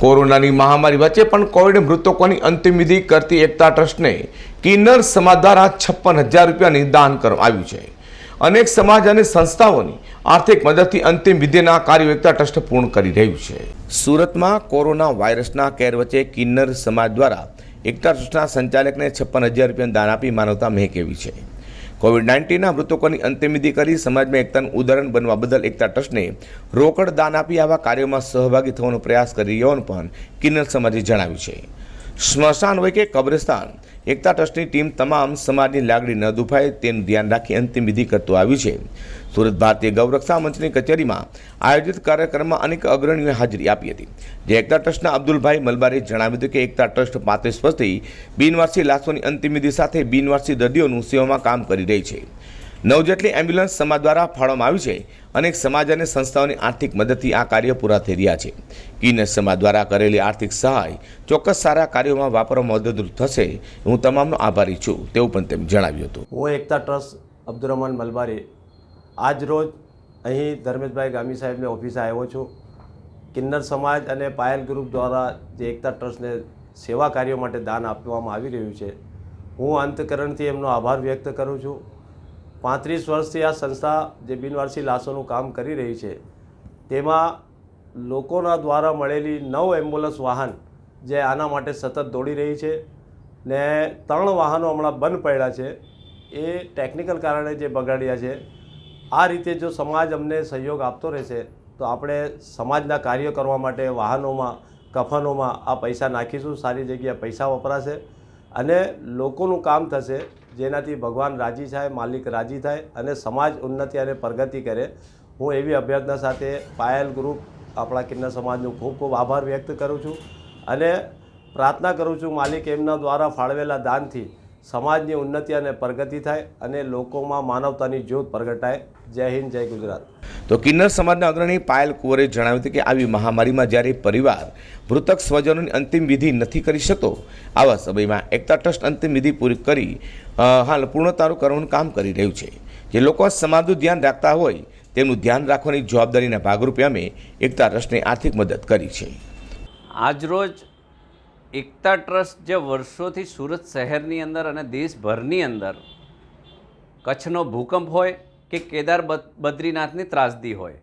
કોરોનાની મહામારી વચ્ચે પણ કોવિડ મૃતકોની અંતિમ વિધિ કરતી એકતા ટ્રસ્ટને કિન્નર સમાજ દ્વારા છપ્પન હજાર રૂપિયાની દાન કરવામાં આવ્યું છે. અનેક સમાજ અને સંસ્થાઓની આર્થિક મદદથી અંતિમ વિધિના કાર્યો એકતા ટ્રસ્ટ પૂર્ણ કરી રહ્યું છે. સુરતમાં કોરોના વાયરસના કેર વચ્ચે કિન્નર સમાજ દ્વારા એકતા ટ્રસ્ટના સંચાલકને છપ્પન હજાર રૂપિયાનું દાન આપી માનવતા મહેકેવી છે. કોવિડ નાઇન્ટીનના મૃતકોની અંતિમવિધિ કરી સમાજમાં એકતાનું ઉદાહરણ બનવા બદલ એકતા ટ્રસ્ટને રોકડ દાન આપી આવા કાર્યોમાં સહભાગી થવાનો પ્રયાસ કરી રહ્યોનું પણ કિન્નર સમાજે જણાવ્યું છે. સ્મશાન હોય કે કબ્રસ્તાન, એકતા ટ્રસ્ટની ટીમ તમામ સમાજની લાગણી ન દુભાય તેનું ધ્યાન રાખી અંતિમ વિધિ કરતું આવ્યું છે. સુરત ભારતીય ગૌરક્ષા મંચની કચેરીમાં આયોજિત કાર્યક્રમમાં અનેક અગ્રણીઓએ હાજરી આપી હતી. જે એકતા ટ્રસ્ટના અબ્દુલભાઈ મલબારીએ જણાવ્યું હતું કે એકતા ટ્રસ્ટ પાંત્રીસ વર્ષથી બિનવારસી લાશોની અંતિમ વિધિ સાથે બિનવારસી દર્દીઓનું સેવામાં કામ કરી રહી છે. નવ જેટલી એમ્બ્યુલન્સ સમાજ દ્વારા ફાળવામાં આવી છે. અનેક સમાજ અને સંસ્થાઓની આર્થિક મદદથી આ કાર્ય પૂરા થઈ રહ્યા છે. કિન્નર સમાજ દ્વારા કરેલી આર્થિક સહાય ચોક્કસ સારા કાર્યોમાં વાપરવામાં મદદરૂપ થશે. હું તમામનો આભારી છું. તેવું પણ તેમ જણાવ્યું હતું. હું એકતા ટ્રસ્ટ અબ્દુરહમાન મલબારી આજ રોજ અહીં ધર્મેશભાઈ ગામી સાહેબની ઓફિસે આવ્યો છું. કિન્નર સમાજ અને પાયલ ગ્રુપ દ્વારા જે એકતા ટ્રસ્ટને સેવા કાર્યો માટે દાન આપવામાં આવી રહ્યું છે. હું અંતકરણથી એમનો આભાર વ્યક્ત કરું છું. પાંત્રીસ વર્ષથી આ સંસ્થા જે બિનવારસી લાશોનું કામ કરી રહી છે, તેમાં લોકોના દ્વારા મળેલી નવ એમ્બ્યુલન્સ વાહન જે આના માટે સતત દોડી રહી છે ને ત્રણ વાહનો હમણાં બંધ પડ્યા છે. એ ટેકનિકલ કારણે જે બગાડ્યા છે, આ રીતે જો સમાજ અમને સહયોગ આપતો રહેશે, તો આપણે સમાજના કાર્ય કરવા માટે વાહનોમાં, કફનોમાં આ પૈસા નાખીશું, સારી જગ્યાએ પૈસા વપરાશે. અને લોકોનું કામ થશે જેનાથી ભગવાન રાજી થાય, માલિક રાજી થાય અને સમાજ ઉન્નતિ અને પ્રગતિ કરે. હું એવી અભ્યર્થના સાથે પાયલ ગ્રુપ, આપણા કિન્નર સમાજનો ખૂબ ખૂબ આભાર વ્યક્ત કરું છું અને પ્રાર્થના કરું છું માલિક એમના દ્વારા ફાળવેલા દાનથી સમાજની ઉન્નતિ અને પ્રગતિ થાય અને લોકોમાં માનવતાની જ્યોત પ્રગટાય. જય હિન્દ જય ગુજરાત. તો કિન્નર સમાજના અગ્રણી પાયલ કુંવરે જણાવ્યું હતું કે આવી મહામારીમાં જ્યારે પરિવાર મૃતક સ્વજનોની અંતિમ વિધિ નથી કરી શકતો આવા સમયમાં એકતા ટ્રસ્ટ અંતિમ વિધિ પૂરી કરી હાલ પૂર્ણતારું કરવાનું કામ કરી રહ્યું છે. જે લોકો સમાજનું ધ્યાન રાખતા હોય તેમનું ધ્યાન રાખવાની જવાબદારીના ભાગરૂપે અમે એકતા ટ્રસ્ટને આર્થિક મદદ કરી છે. આજરોજ એકતા ટ્રસ્ટ જે વર્ષોથી સુરત શહેરની અંદર અને દેશભરની અંદર કચ્છનો ભૂકંપ હોય કે કેદાર બદ્રીનાથની ત્રાસદી હોય,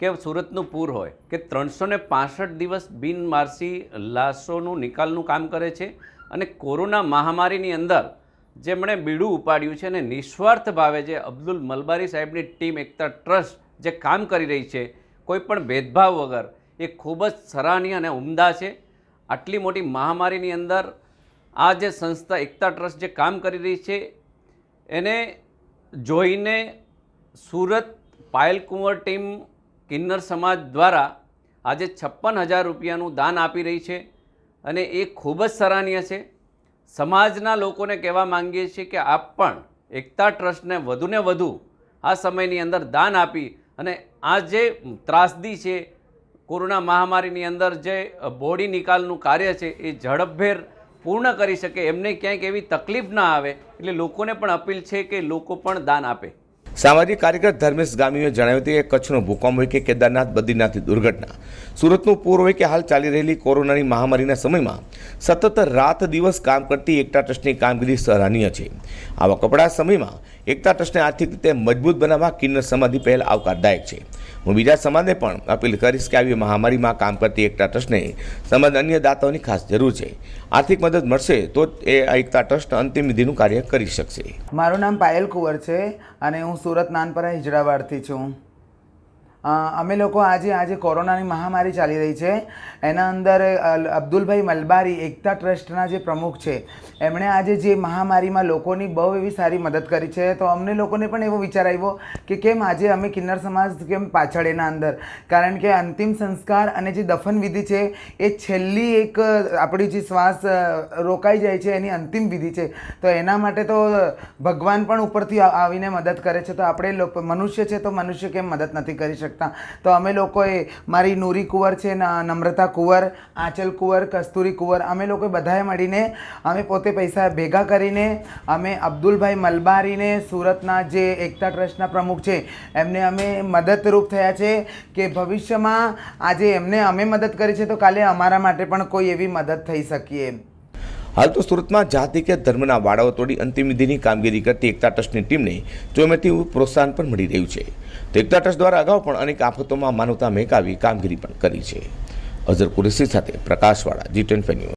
કે સુરતનું પૂર હોય, કે ત્રણસો ને પાસઠ દિવસ બિનમારસી લાશોનું નિકાલનું કામ કરે છે અને કોરોના મહામારીની અંદર જેમણે બીડું ઉપાડ્યું છે અને નિસ્વાર્થ ભાવે જે અબ્દુલ મલબારી સાહેબની ટીમ એકતા ટ્રસ્ટ જે કામ કરી રહી છે, કોઈ પણ ભેદભાવ વગર એ ખૂબ જ સરાહનીય અને ઉમદા છે. આટલી મોટી મહામારીની અંદર આ જે સંસ્થા એકતા ટ્રસ્ટ જે કામ કરી રહી છે, એને જોઈને સુરત પાયલ કુંવર ટીમ કિન્નર સમાજ દ્વારા આજે છપ્પન હજાર રૂપિયાનું દાન આપી રહી છે અને એ ખૂબ જ સરાહનીય છે. સમાજના લોકોને કહેવા માંગીએ છીએ કે આપ પણ એકતા ટ્રસ્ટને વધુને વધુ આ સમયની અંદર દાન આપી અને આ જે ત્રાસદી છે કોરોના મહામારીની અંદર જે બોડી નિકાલનું કાર્ય છે એ ઝડપભેર પૂર્ણ કરી શકે એમને ક્યાંક એવી તકલીફ ના આવે. એટલે લોકોને પણ અપીલ છે કે લોકો પણ દાન આપે. સામાજિક કાર્યકર ધર્મેશ ગામીએ જણાવ્યું હતું કે કચ્છનો ભૂકંપ હોય કે કેદારનાથ, બદ્રીનાથની દુર્ઘટના. સુરતનું પૂર હોય કે હાલ ચાલી રહેલી કોરોનાની મહામારીના સમયમાં સતત રાત દિવસ કામ કરતી એકતા ટ્રસ્ટની કામગીરી સરાહનીય છે. આવા કપડા સમયમાં એકતા ટ્રસ્ટને આર્થિક રીતે મજબૂત બનાવવા કિન્નર સમાધિ પહેલ આવકારદાયક છે. હું બીજા સમાજને પણ અપીલ કરીશ કે આવી મહામારીમાં કામ કરતી એકતા ટ્રસ્ટને સમાજ અન્ય દાતાઓની ખાસ જરૂર છે. આર્થિક મદદ મળશે તો એ એકતા ટ્રસ્ટ અંતિમ વિધિનું કાર્ય કરી શકશે. મારું નામ પાયલ કુંવર છે અને હું સુરત નાનપરા હિજડાવાડથી છું. અમે લોકો આજે આજે કોરોનાની મહામારી ચાલી રહી છે. એના અંદર અબ્દુલભાઈ મલબારી એકતા ટ્રસ્ટના જે પ્રમુખ છે, એમણે આજે જે મહામારીમાં લોકોની બહુ એવી સારી મદદ કરી છે. તો અમને લોકોને પણ એવો વિચાર આવ્યો કે કેમ આજે અમે કિન્નર સમાજ કેમ પાછળ એના અંદર? કારણ કે અંતિમ સંસ્કાર અને જે દફન વિધિ છે, એ છેલ્લી એક આપણી જે શ્વાસ રોકાઈ જાય છે, એની અંતિમ વિધિ છે. તો એના માટે તો ભગવાન પણ ઉપરથી આવીને મદદ કરે છે. તો આપણે મનુષ્ય છે તો મનુષ્ય કેમ મદદ નથી કરી શકતા શકતા. તો અમે લોકોએ મારી નૂરી કુંવર છે નમ્રતા કુંવર, આંચલ કુંવર, કસ્તુરી કુંવર, અમે લોકોએ બધાએ મળીને અમે પોતે પૈસા ભેગા કરીને અમે અબ્દુલભાઈ મલબારીને સુરતના જે એકતા ટ્રસ્ટના પ્રમુખ છે, એમને અમે મદદરૂપ થયા છે કે ભવિષ્યમાં આજે એમને અમે મદદ કરી છે, તો કાલે અમારા માટે પણ કોઈ એવી મદદ થઈ શકીએ. એમ હાલ તો સુરતમાં જાતિ કે ધર્મના વાડાઓ તોડી અંતિમ વિધિની કામગીરી કરતી એકતા ટ્રસ્ટની ટીમને ચોમેથી પ્રોત્સાહન પણ મળી રહ્યું છે. તો એકતા ટ્રસ્ટ દ્વારા અગાઉ પણ અનેક આફતોમાં માનવતા મહેકાવી કામગીરી પણ કરી છે. અઝર કુરેશી સાથે પ્રકાશવાળા જી ટેન